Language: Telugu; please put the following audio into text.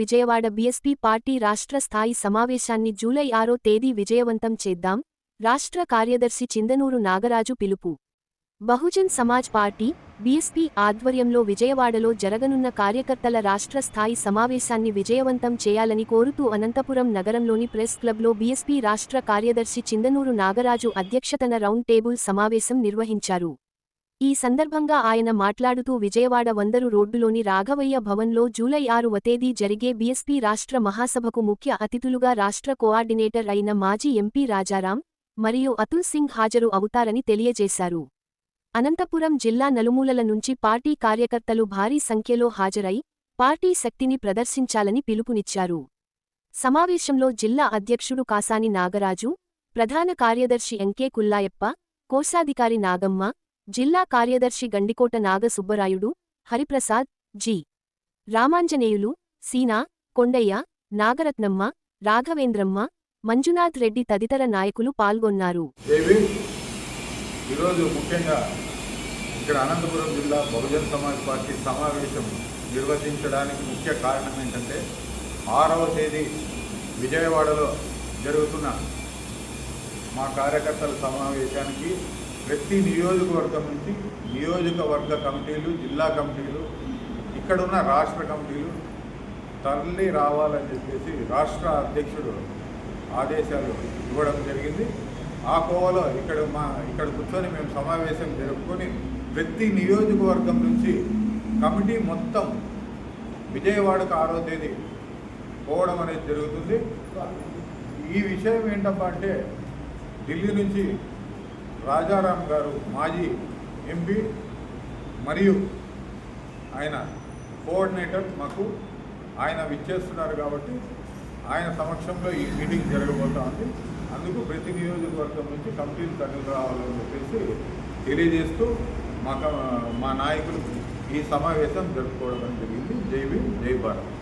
విజయవాడ బీఎస్పీ పార్టీ రాష్ట్ర స్థాయి సమావేశాన్ని జూలై ఆరో తేదీ విజయవంతం చేద్దాం. రాష్ట్ర కార్యదర్శి చిందనూరు నాగరాజు పిలుపు. బహుజన్ సమాజ్ పార్టీ బీఎస్పీ ఆధ్వర్యంలో విజయవాడలో జరగనున్న కార్యకర్తల రాష్ట్ర స్థాయి సమావేశాన్ని విజయవంతం చేయాలని కోరుతూ అనంతపురం నగరంలోని ప్రెస్ క్లబ్లో బీఎస్పీ రాష్ట్ర కార్యదర్శి చిందనూరు నాగరాజు అధ్యక్షతన రౌండ్ టేబుల్ సమావేశం నిర్వహించారు. ఈ సందర్భంగా ఆయన మాట్లాడుతూ విజయవాడ వందరు రోడ్డులోని రాఘవయ్య భవన్లో జూలై ఆరు తేదీ జరిగే బీఎస్పీ రాష్ట్ర మహాసభకు ముఖ్య అతిథులుగా రాష్ట్ర కోఆర్డినేటర్ అయిన మాజీ ఎంపీ రాజారాం మరియు అతుల్ సింగ్ హాజరు అవుతారని తెలియజేశారు. అనంతపురం జిల్లా నలుమూలల నుంచి పార్టీ కార్యకర్తలు భారీ సంఖ్యలో హాజరై పార్టీ శక్తిని ప్రదర్శించాలని పిలుపునిచ్చారు. సమావేశంలో జిల్లా అధ్యక్షుడు కాసాని నాగరాజు ప్రధాన కార్యదర్శి ఎంకే కుల్లాయప్ప కోశాధికారి నాగమ్మ జిల్లా కార్యదర్శి గండికోట నాగ సుబ్బరాయుడు హరిప్రసాద్ జి. రామాంజనేయులు సీనా కొండయ్య నాగరత్నమ్మ రాఘవేంద్రమ్మ మంజునాథ్ రెడ్డి తదితర నాయకులు పాల్గొన్నారు. ఈరోజు ముఖ్యంగా ఇక్కడ అనంతపురం జిల్లా బహుజన్ సమాజ్ పార్టీ సమావేశం నిర్వహించడానికి ముఖ్య కారణం ఏంటంటే ఆరవ తేదీ విజయవాడలో జరుగుతున్న మా కార్యకర్తల సమావేశానికి ప్రతి నియోజకవర్గం నుంచి నియోజకవర్గ కమిటీలు జిల్లా కమిటీలు ఇక్కడున్న రాష్ట్ర కమిటీలు తరలి రావాలని చెప్పేసి రాష్ట్ర అధ్యక్షుడు ఆదేశాలు ఇవ్వడం జరిగింది. ఆ కోవలో ఇక్కడ మా ఇక్కడ కూర్చొని మేము సమావేశం జరుపుకొని ప్రతి నియోజకవర్గం నుంచి కమిటీ మొత్తం విజయవాడకు ఆరో తేదీ పోవడం అనేది జరుగుతుంది. ఈ విషయం ఏంటప్పా అంటే ఢిల్లీ నుంచి రాజారాం గారు మాజీ ఎంపీ మరియు ఆయన కోఆర్డినేటర్ మాకు ఆయన విచ్చేస్తున్నారు కాబట్టి ఆయన సమక్షంలో ఈ మీటింగ్ జరగబోతా ఉంది అందుకు ప్రతి నియోజకవర్గం నుంచి కమిటీలు తరలి రావాలని చెప్పేసి తెలియజేస్తూ మా మా నాయకులు ఈ సమావేశం జరుపుకోవడం జరిగింది. జై భీమ్ జై భారత్.